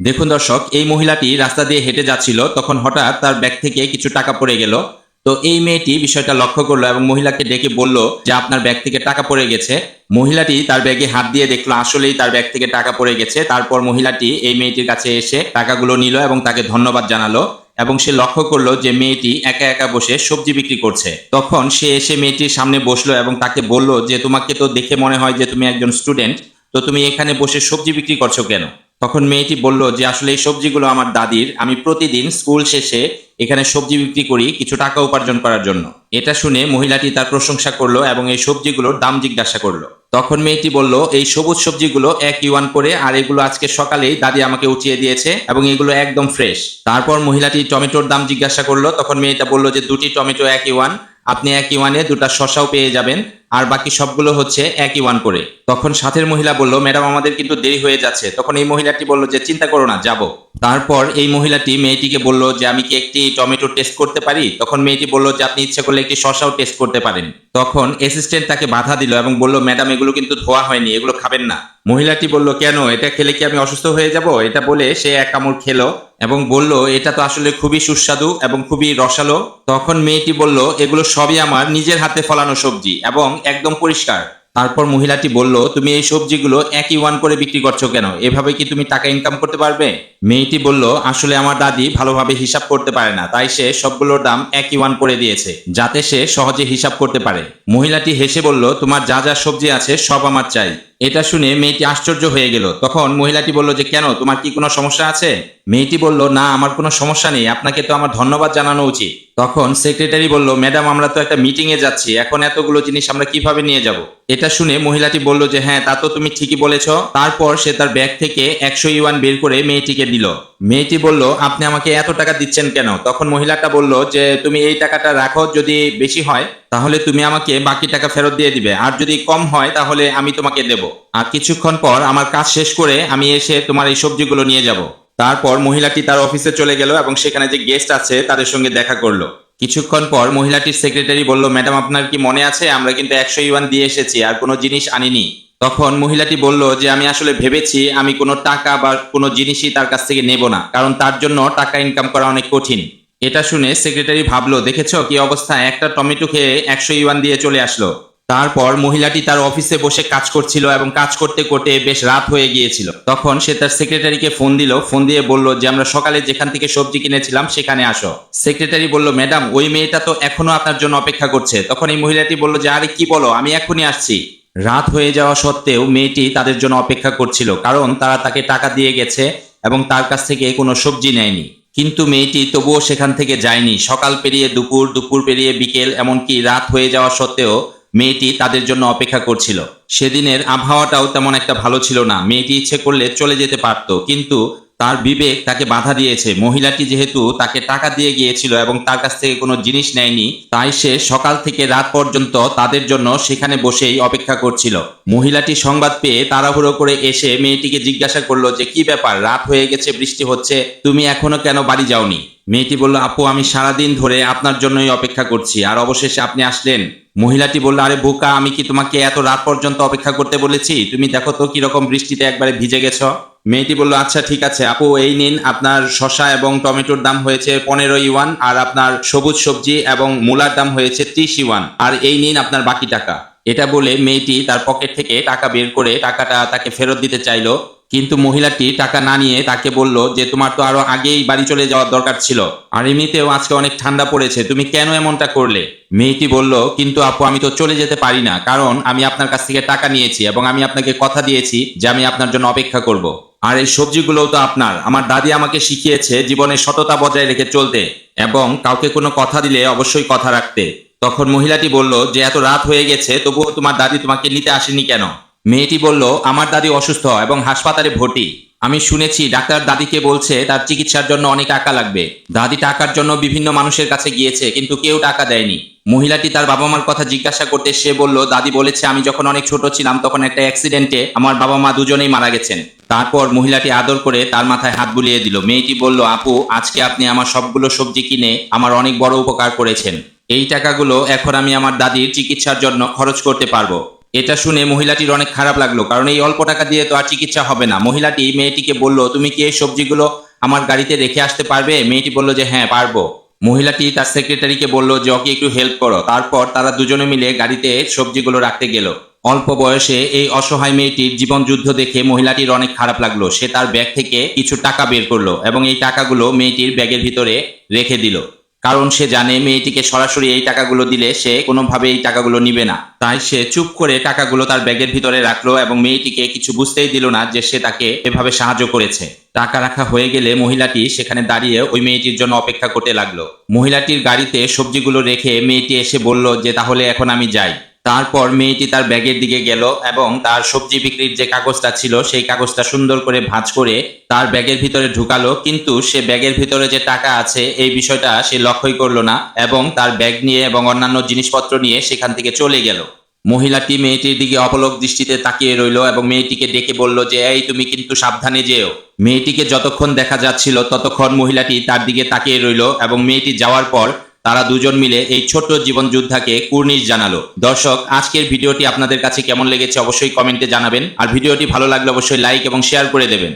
দেখুন দর্শক, এই মহিলাটি রাস্তা দিয়ে হেঁটে যাচ্ছিল, তখন হঠাৎ তার ব্যাগ থেকে কিছু টাকা পড়ে গেল। তো এই মেয়েটি বিষয়টা লক্ষ্য করল এবং মহিলাকে ডেকে বলল যে, আপনার ব্যাগ থেকে টাকা পড়ে গেছে। মহিলাটি তার ব্যাগে হাত দিয়ে দেখল, আসলেই তার ব্যাগ থেকে টাকা পড়ে গেছে। তারপর মহিলাটি এই মেয়েটির কাছে এসে টাকাগুলো নিল এবং তাকে ধন্যবাদ জানালো এবং সে লক্ষ্য করল যে, মেয়েটি একা একা বসে সবজি বিক্রি করছে। তখন সে এসে মেয়েটির সামনে বসল এবং তাকে বলল যে, তোমাকে তো দেখে মনে হয় যে, তুমি একজন স্টুডেন্ট, তো তুমি এখানে বসে সবজি বিক্রি করছ কেন? তখন মেয়েটি বলল যে, আসলে এই সবজিগুলো আমার দাদির। আমি প্রতিদিন স্কুল শেষে এখানে সবজি বিক্রি করি কিছু টাকা উপার্জন করার জন্য। এটা শুনে মহিলাটি তার প্রশংসা করল এবং এই সবজিগুলোর দাম জিজ্ঞাসা করল। তখন মেয়েটি বলল, এই সবুজ সবজিগুলো এক ইউয়ান করে, আর এগুলো আজকে সকালেই দাদি আমাকে উঠিয়ে দিয়েছে এবং এগুলো একদম ফ্রেশ। তারপর মহিলাটি টমেটোর দাম জিজ্ঞাসা করল। তখন মেয়েটা বলল যে, দুটি টমেটো এক ইউয়ান। আপনি এক ইউয়ানে দুটা শশাও পেয়ে যাবেন। আর বাকি সবগুলো হচ্ছে একই ওয়ান করে। তখন সাথের মহিলা বলল, ম্যাডাম, আমাদের কিন্তু দেরি হয়ে যাচ্ছে। তখন এই মহিলাটি বলল যে, চিন্তা করো না, যাব। তারপর এই মহিলাটি মেয়েটিকে বলল যে, আমি কি একটি টমেটো টেস্ট করতে পারি? তখন মেয়েটি বলল যে, আপনি ইচ্ছে করলে একটি শশাও টেস্ট করতে পারেন। তখন অ্যাসিস্ট্যান্ট তাকে বাধা দিল এবং বলল, ম্যাডাম, এগুলো কিন্তু ধোয়া হয়নি, এগুলো খাবেন না। মহিলাটি বলল, কেন? এটা খেলে কি আমি অসুস্থ হয়ে যাব? এটা বলে সে এক কামড় খেলো। এবং বলল, এটা তো আসলে খুবই সুস্বাদু এবং খুবই রসালো। তখন মেয়েটি বলল, এগুলো সবই আমার নিজের হাতে ফলানো সবজি এবং একদম পরিষ্কার। তারপর মহিলাটি বলল, তুমি এই সবজিগুলো একই ওয়ান করে বিক্রি করছ কেন? এভাবে কি তুমি টাকা ইনকাম করতে পারবে? মেয়েটি বলল, আসলে আমার দাদি ভালোভাবে হিসাব করতে পারে না, তাই সে সবগুলোর দাম একই ওয়ান করে দিয়েছে, যাতে সে সহজে হিসাব করতে পারে। মহিলাটি হেসে বলল, তোমার যা যা সবজি আছে সব আমার চাই। এটা শুনে মেয়েটি আশ্চর্য হয়ে গেল। তখন মহিলাটি বলল যে, কেন? তোমার কি কোনো সমস্যা আছে? মেয়েটি বলল, না, আমার কোনো সমস্যা নেই। আপনাকে তো আমার ধন্যবাদ জানানো উচিত। তখন সেক্রেটারি বলল, ম্যাডাম, আমরা তো একটা মিটিং এ যাচ্ছি। এখন এতগুলো জিনিস আমরা কীভাবে নিয়ে যাব? এটা শুনে মহিলাটি বলল যে হ্যাঁ তা তো তুমি ঠিকই বলেছ। তারপর সে তার ব্যাগ থেকে একশো ইউয়ান বের করে মেয়েটিকে দিল। মেয়েটি বলল, আপনি আমাকে এত টাকা দিচ্ছেন কেন? তখন মহিলাটা বলল যে, তুমি এই টাকাটা রাখো, যদি বেশি হয় তাহলে তুমি আমাকে বাকি টাকা ফেরত দিয়ে দিবে। আর যদি কম হয়, তাহলে আমি তোমাকে দেব। আর কিছুক্ষণ পর আমার কাজ শেষ করে আমি এসে তোমার এই সবজিগুলো নিয়ে যাব। তারপর মহিলাটি তার অফিসে চলে গেল এবং সেখানে যে গেস্ট আছে, তাদের সঙ্গে দেখা করল। কিছুক্ষণ পর মহিলাটির সেক্রেটারি বলল ম্যাডাম আপনার কি মনে আছে? আমরা কিন্তু একশো ইউয়ান দিয়ে এসেছি, আর কোনো জিনিস আনিনি। তখন মহিলাটি বলল যে, আমি আসলে ভেবেছি আমি কোনো টাকা বা কোনো জিনিসই তার কাছ থেকে নেব না, কারণ তার জন্য টাকা ইনকাম করা অনেক কঠিন। এটা শুনে সেক্রেটারি ভাবলো, দেখেছ কি অবস্থা? একটা টমেটো খেয়ে একশো ইউয়ান দিয়ে চলে আসলো। তারপর মহিলাটি তার অফিসে বসে কাজ করছিল এবং কাজ করতে করতে বেশ রাত হয়ে গিয়েছিল। তখন সে তার সেক্রেটারিকে ফোন দিল ফোন দিয়ে বলল যে, আমরা সকালে যেখান থেকে সবজি কিনেছিলাম, সেখানে আসো। সেক্রেটারি বলল, ম্যাডাম, ওই মেয়েটা তো এখনও আপনার জন্য অপেক্ষা করছে। তখন এই মহিলাটি বলল যে, আরে কি বলো, আমি এখনই আসছি। রাত হয়ে যাওয়া সত্ত্বেও মেয়েটি তাদের জন্য অপেক্ষা করছিল, কারণ তারা তাকে টাকা দিয়ে গেছে এবং তার কাছ থেকে কোনো সবজি নেয়নি। কিন্তু মেয়েটি তবুও সেখান থেকে যায়নি। সকাল পেরিয়ে দুপুর দুপুর পেরিয়ে বিকেল, এমনকি রাত হয়ে যাওয়া সত্ত্বেও মেয়েটি তাদের জন্য অপেক্ষা করছিল। সেদিনের আবহাওয়াটাও তেমন একটা ভালো ছিল না। মেয়েটি ইচ্ছে করলে চলে যেতে পারত, কিন্তু তার বিবেক তাকে বাধা দিয়েছে। মহিলাটি যেহেতু তাকে টাকা দিয়ে গিয়েছিল এবং তার কাছ থেকে কোনো জিনিস নেয়নি, তাই সে সকাল থেকে রাত পর্যন্ত তাদের জন্য সেখানে বসেই অপেক্ষা করছিল। মহিলাটি সংবাদ পেয়ে তাড়াহুড়ো করে এসে মেয়েটিকে জিজ্ঞাসা করল যে, কি ব্যাপার? রাত হয়ে গেছে, বৃষ্টি হচ্ছে, তুমি এখনও কেন বাড়ি যাওনি? মেয়েটি বলল, আপু, আমি সারাদিন ধরে আপনার জন্যই অপেক্ষা করছি, আর অবশেষে আপনি আসলেন। মহিলাটি বলল, আরে বোকা, আমি কি তোমাকে এত রাত পর্যন্ত অপেক্ষা করতে বলেছি? তুমি দেখো তো কীরকম বৃষ্টিতে একবারে ভিজে গেছ? মেয়েটি বলল আচ্ছা ঠিক আছে। আপু, এই নিন। আপনার শশা এবং টমেটোর দাম হয়েছে পনেরো ইওয়ান আর আপনার সবুজ সবজি এবং মূলার দাম হয়েছে ত্রিশ ইওয়ান আর এই নিন আপনার বাকি টাকা। এটা বলে মেয়েটি তার পকেট থেকে টাকা বের করে টাকাটা তাকে ফেরত দিতে চাইলো। কিন্তু মহিলাটি টাকা না নিয়ে তাকে বলল যে তোমার তো আরও আগেই বাড়ি চলে যাওয়ার দরকার ছিল। আর এমনিতেও আজকে অনেক ঠান্ডা পড়েছে, তুমি কেন এমনটা করলে? মেয়েটি বলল, কিন্তু আপু, আমি তো চলে যেতে পারি না, কারণ আমি আপনার কাছ থেকে টাকা নিয়েছি এবং আমি আপনাকে কথা দিয়েছি যে আমি আপনার জন্য অপেক্ষা করব। আর এই সবজিগুলোও তো আপনার। আমার দাদি আমাকে শিখিয়েছে জীবনে সততা বজায় রেখে চলতে এবং কাউকে কোনো কথা দিলে অবশ্যই কথা রাখতে। তখন মহিলাটি বলল, যে এত রাত হয়ে গেছে, তবুও তোমার দাদি তোমাকে নিতে আসেনি কেন? মেয়েটি বলল, আমার দাদি অসুস্থ এবং হাসপাতালে ভর্তি। আমি শুনেছি ডাক্তার দাদিকে বলছে তার চিকিৎসার জন্য অনেক টাকা লাগবে। দাদি টাকার জন্য বিভিন্ন মানুষের কাছে গিয়েছে, কিন্তু কেউ টাকা দেয়নি। মহিলাটি তার বাবা মার কথা জিজ্ঞাসা করতে সে বলল, দাদি বলেছে আমি যখন অনেক ছোট ছিলাম তখন একটা অ্যাক্সিডেন্টে আমার বাবা মা দুজনেই মারা গেছেন। তারপর মহিলাটি আদর করে তার মাথায় হাত বুলিয়ে দিল। মেয়েটি বলল, আপু, আজকে আপনি আমার সবগুলো সবজি কিনে আমার অনেক বড় উপকার করেছেন। এই টাকাগুলো এখন আমি আমার দাদির চিকিৎসার জন্য খরচ করতে পারব। এটা শুনে মহিলাটির অনেক খারাপ লাগল, কারণ এই অল্প টাকা দিয়ে তো আর চিকিৎসা হবে না। মহিলাটি মেয়েটিকে বলল, তুমি কি এই সবজিগুলো আমার গাড়িতে রেখে আসতে পারবে? মেয়েটি বলল যে হ্যাঁ পারব। মহিলাটি তার সেক্রেটারিকে বলল যে, ওকে একটু হেল্প করো। তারপর তারা দুজনে মিলে গাড়িতে সবজিগুলো রাখতে গেল। অল্প বয়সে এই অসহায় মেয়েটির জীবন যুদ্ধ দেখে মহিলাটির অনেক খারাপ লাগল। সে তার ব্যাগ থেকে কিছু টাকা বের করল এবং এই টাকাগুলো মেয়েটির ব্যাগের ভিতরে রেখে দিল। কারণ সে জানে মেয়েটিকে সরাসরি এই টাকাগুলো দিলে সে কোনোভাবে এই টাকাগুলো নিবে না। তাই সে চুপ করে টাকাগুলো তার ব্যাগের ভিতরে রাখল এবং মেয়েটিকে কিছু বুঝতেই দিল না যে সে তাকে এভাবে সাহায্য করেছে। টাকা রাখা হয়ে গেলে মহিলাটি সেখানে দাঁড়িয়ে ওই মেয়েটির জন্য অপেক্ষা করতে লাগল। মহিলাটির গাড়িতে সবজিগুলো রেখে মেয়েটি এসে বলল যে, তাহলে এখন আমি যাই। তারপর মেয়েটি তার ব্যাগের দিকে গেল এবং তার সবজি বিক্রির যে কাগজটা ছিল, সেই কাগজটা সুন্দর করে ভাঁজ করে তার ব্যাগের ভিতরে ঢুকালো। কিন্তু সে ব্যাগের ভিতরে যে টাকা আছে, এই বিষয়টা সে লক্ষ্যই করল না এবং তার ব্যাগ নিয়ে এবং অন্যান্য জিনিসপত্র নিয়ে সেখান থেকে চলে গেল। মহিলাটি মেয়েটির দিকে অপলক দৃষ্টিতে তাকিয়ে রইল এবং মেয়েটিকে ডেকে বলল যে, এই তুমি কিন্তু সাবধানে যেও। মেয়েটিকে যতক্ষণ দেখা যাচ্ছিল, ততক্ষণ মহিলাটি তার দিকে তাকিয়ে রইল এবং মেয়েটি যাওয়ার পর তারা দুজন মিলে এই ছোট্ট জীবন যোদ্ধাকে কুর্নিশ জানালো। দর্শক, আজকের ভিডিওটি আপনাদের কাছে কেমন লেগেছে অবশ্যই কমেন্টে জানাবেন। আর ভিডিওটি ভালো লাগলে অবশ্যই লাইক এবং শেয়ার করে দেবেন।